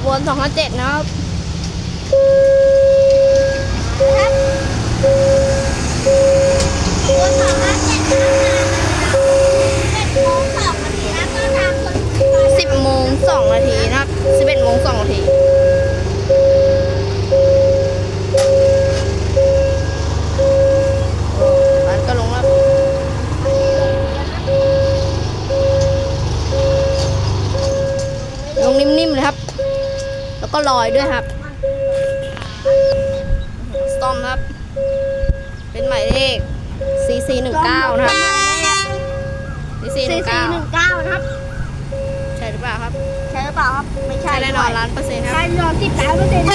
ขบวน257นะครับตัวสองห้าเจ็ดห้าเป็นโมงสองนาทีนะก็ทางคน10โมง2นาทีนะครับ11โมงนาทีมันก็ลงแล้วลงนิ่มๆเลยครับ แล้วก็ลอยด้วยครับสตอมครับ เป็นหมายเลข CC 1 9 นะครับ CC สี่1สี่หนึ่ง9เก้านะครับ ใช่หรือเปล่าครับ ใช่หรือเปล่าครับ ไม่ใช่ใช่แน่นอนล้านเปอร์เซ็นต์คใช่รับยอดสิบสามเปอร์เซ็นต์